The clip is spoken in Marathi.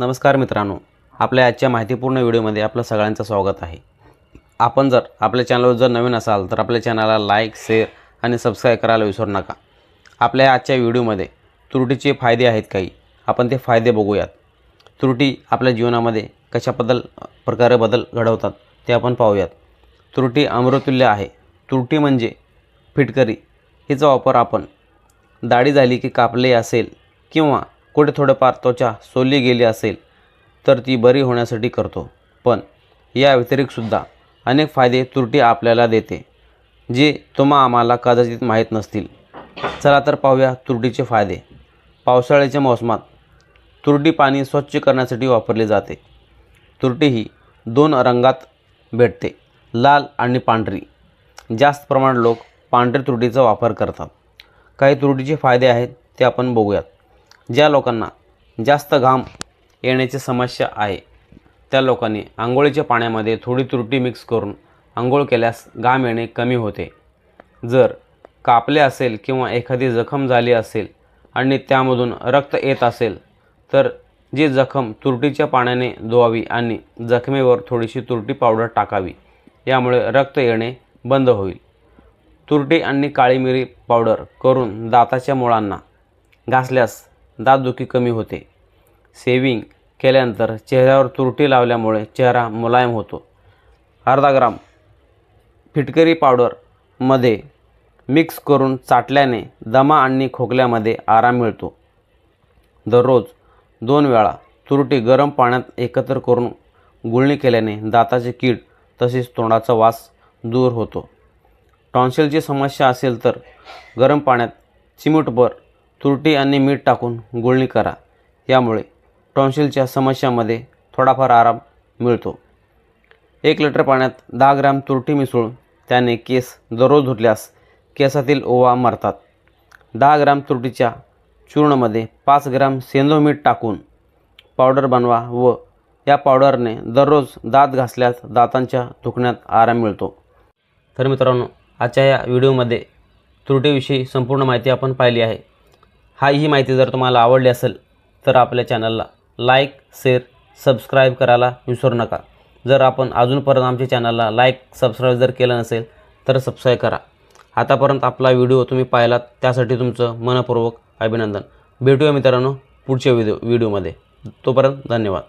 नमस्कार मित्रांनो आपल्या आजच्या माहितीपूर्ण व्हिडिओमध्ये आपलं सगळ्यांचं स्वागत आहे. आपण जर आपल्या चॅनलवर जर नवीन असाल तर आपल्या चॅनलला लाईक शेअर आणि सबस्क्राईब करायला विसरू नका. आपल्या आजच्या व्हिडिओमध्ये त्रुटीचे फायदे आहेत काही. आपण ते फायदे बघूयात. त्रुटी आपल्या जीवनामध्ये कशाबद्दल प्रकारे बदल घडवतात ते आपण पाहूयात. त्रुटी अमृतुल्य आहे. त्रुटी म्हणजे फिटकरी. हिचा वापर आपण दाढी झाली की कापले असेल किंवा कुठे थोडंफार त्वचा सोलली गेली असेल तर ती बरी होण्यासाठी करतो. पण या व्यतिरिक्तसुद्धा अनेक फायदे त्रुटी आपल्याला देते जे तुम्हा आम्हाला कदाचित माहीत नसतील. चला तर पाहूया त्रुटीचे फायदे. पावसाळ्याच्या मोसमात तुरटी पाणी स्वच्छ करण्यासाठी वापरले जाते. तुरटी ही दोन रंगात भेटते लाल आणि पांढरी. जास्त प्रमाणात लोक पांढरी तुरटीचा वापर करतात. काही तुरटीचे फायदे आहेत ते आपण बघूयात. ज्या लोकांना जास्त घाम येण्याची समस्या आहे त्या लोकांनी आंघोळीच्या पाण्यामध्ये थोडी तुरटी मिक्स करून आंघोळ केल्यास घाम येणे कमी होते. जर कापले असेल किंवा एखादी जखम झाली असेल आणि त्यामधून रक्त येत असेल तर जी जखम तुरटीच्या पाण्याने धुवावी आणि जखमेवर थोडीशी तुरटी पावडर टाकावी यामुळे रक्त येणे बंद होईल. तुरटी आणि काळी मिरी पावडर करून दाताच्या मुळांना घासल्यास दातदुखी कमी होते. सेविंग केल्यानंतर चेहऱ्यावर तुरटी लावल्यामुळे चेहरा मुलायम होतो. अर्धा ग्राम फिटकरी पावडरमध्ये मिक्स करून चाटल्याने दमा आणि खोकल्यामध्ये आराम मिळतो. दररोज दोन वेळा तुरटी गरम पाण्यात एकत्र करून गुळणी केल्याने दाताचे कीड तसेच तोंडाचा वास दूर होतो. टॉन्सिलची समस्या असेल तर गरम पाण्यात चिमूटभर तुरटी आणि मीठ टाकून गुळणी करा. यामुळे टॉन्सिलच्या समस्यामध्ये थोडाफार आराम मिळतो. एक लिटर पाण्यात दहा ग्रॅम तुरटी मिसळून त्याने केस दररोज धुतल्यास केसातील ओवा मरतात. दहा ग्राम तुरटीच्या चूर्णमध्ये पाच ग्राम सेंदो मीठ टाकून पावडर बनवा व या पावडरने दररोज दात घासल्यास दातांच्या दुखण्यात आराम मिळतो. तर मित्रांनो आजच्या या व्हिडिओमध्ये त्रुटीविषयी संपूर्ण माहिती आपण पाहिली आहे. हा ही माहिती जर तुम्हाला आवडली असेल तर आपल्या चॅनलला लाईक शेअर सबस्क्राईब करायला विसरू नका. जर आपण अजूनपर्यंत आमच्या चॅनलला लाईक सबस्क्राईब जर केलं नसेल तर सबस्क्राईब करा. आतापर्यंत आपला व्हिडिओ तुम्ही पाहिलात त्यासाठी तुमचं मनपूर्वक अभिनंदन. भेटूया मित्रांनो पुढच्या व्हिडिओ व्हिडिओमध्ये. तोपर्यंत धन्यवाद.